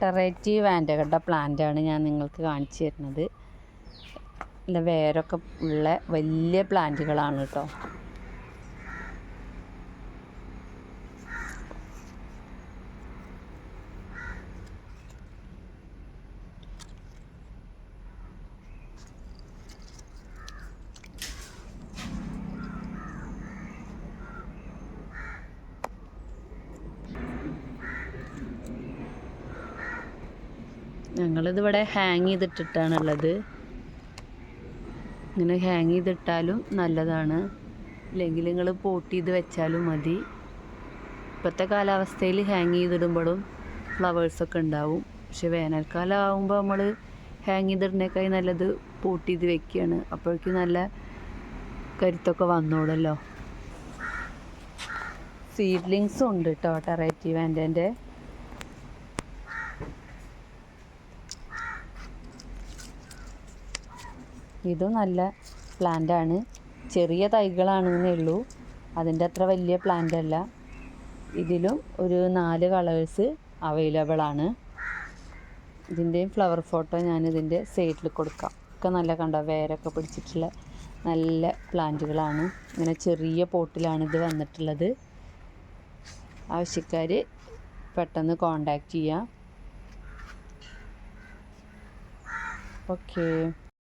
ടെറേറ്റി plant പ്ലാന്റാണ് ഞാൻ നിങ്ങൾക്ക് കാണിച്ചു തരുന്നത്. നല്ല വേരൊക്കെ ഉള്ള വലിയ പ്ലാന്റുകളാണ് കേട്ടോ ഞങ്ങളിതിവിടെ ഹാങ് ചെയ്തിട്ടിട്ടാണുള്ളത്. ഇങ്ങനെ ഹാങ് ചെയ്തിട്ടാലും നല്ലതാണ്. അല്ലെങ്കിൽ നിങ്ങൾ പോട്ട് ചെയ്ത് വെച്ചാലും മതി. ഇപ്പോഴത്തെ കാലാവസ്ഥയിൽ ഹാങ് ചെയ്തിടുമ്പോഴും ഫ്ലവേഴ്സൊക്കെ ഉണ്ടാവും. പക്ഷെ വേനൽക്കാലം ആകുമ്പോൾ നമ്മൾ ഹാങ് ചെയ്തിടുന്നേക്കായി നല്ലത് പോട്ട് ചെയ്ത് വെക്കുകയാണ്. അപ്പോഴേക്കും നല്ല കരുത്തൊക്കെ വന്നോളല്ലോ. സീഡ്ലിങ്സും ഉണ്ട് കേട്ടോ ടെറേറ്റി വാൻഡേന്റെ ഇതും നല്ല പ്ലാന്റ് ആണ് ചെറിയ തൈകളാണെന്നേ ഉള്ളൂ. അതിന്റെ അത്ര വലിയ പ്ലാന്റ് അല്ല. ഇതിലും ഒരു നാല് കളേഴ്സ് അവൈലബിൾ ആണ്. ഇതിന്റെയും ഫ്ലവർ ഫോട്ടോ ഞാൻ ഇതിന്റെ സൈഡിൽ കൊടുക്കാം. ഒക്കെ നല്ല കണ്ട? വേരൊക്കെ പിടിച്ചിട്ടുള്ള നല്ല പ്ലാന്റുകളാണ്. ഇങ്ങനെ ചെറിയ പോട്ടിലാണ് ഇത് വന്നിട്ടുള്ളത്. ആവശ്യക്കാർ പെട്ടെന്ന് കോണ്ടാക്ട് ചെയ്യാം. ഓക്കേ.